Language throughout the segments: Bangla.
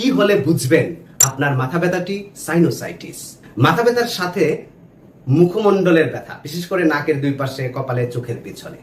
কি হলে বুঝবেন আপনার মাথা ব্যথাটি সাইনোসাইটিস মাথা ব্যথার সাথে মুখমণ্ডলের ব্যথা, বিশেষ করে নাকের দুই পাশে, কপালে, চোখের পিছনে।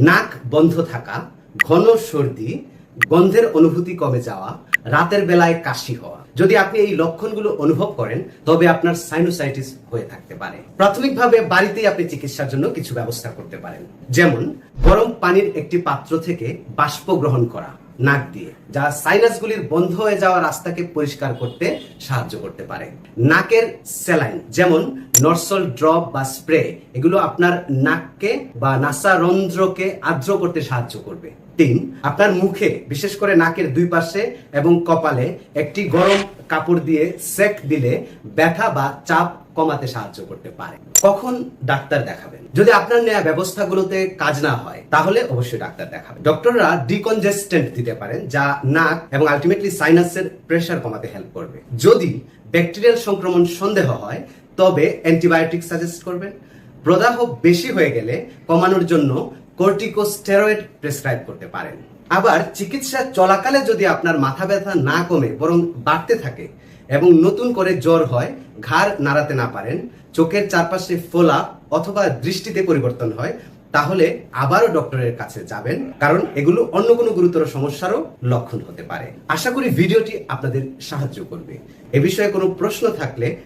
নাক বন্ধ থাকা, ঘন সর্দি, গন্ধের অনুভূতি কমে যাওয়া, রাতের বেলায় কাশি হওয়া। যদি আপনি এই লক্ষণগুলো অনুভব করেন, তবে আপনার সাইনোসাইটিস হয়ে থাকতে পারে। প্রাথমিকভাবে বাড়িতেই আপনি চিকিৎসার জন্য কিছু ব্যবস্থা করতে পারেন। যেমন, গরম পানির একটি পাত্র থেকে বাষ্প গ্রহণ করা। নাক দিয়ে, যা সাইনাসগুলির বন্ধ হয়ে যাওয়া রাস্তাকে পরিষ্কার করতে সাহায্য করতে পারে। নাকের স্যালাইন যেমন নর্সল ড্রপ বা স্প্রে এগুলো আপনার নাককে বা নাসারন্ধ্রকে আর্দ্র করতে সাহায্য করবে। তিন, আপনার মুখে, বিশেষ করে নাকের দুই পাশে এবং কপালে, একটি গরম কাপড় দিয়ে সেক দিলে ব্যথা বা চাপ কমাতে সাহায্য করতে পারে। কখন ডাক্তার দেখাবেন? যদি আপনার নেওয়া ব্যবস্থাগুলোতে কাজ না হয়, তাহলে অবশ্যই ডাক্তার দেখাবেন। ডক্টররা ডিকনজেস্টেন্ট দিতে পারেন, যা নাক এবং আলটিমেটলি সাইনাসের প্রেশার কমাতে হেল্প করবে। যদি ব্যাকটেরিয়াল সংক্রমণ সন্দেহ হয়, তবে অ্যান্টিবায়োটিক সাজেস্ট করবেন। প্রদাহ বেশি হয়ে গেলে কমানোর জন্য কর্টিকোস্টেরয়েড প্রেসক্রাইব করতে পারেন। আবার চিকিৎসা চলাকালে যদি আপনার মাথা ব্যথা না কমে, বরং বাড়তে থাকে এবং নতুন করে জ্বর হয়, ঘাড় নাড়াতে না পারেন, চোখের চারপাশে ফোলা অথবা দৃষ্টিতে পরিবর্তন হয়, তাহলে আবারও ডক্টরের কাছে যাবেন, কারণ এগুলো অন্য কোনো গুরুতর সমস্যারও লক্ষণ হতে পারে। আশা করি ভিডিওটি আপনাদের সাহায্য করবে। এ বিষয়ে কোনো প্রশ্ন থাকলে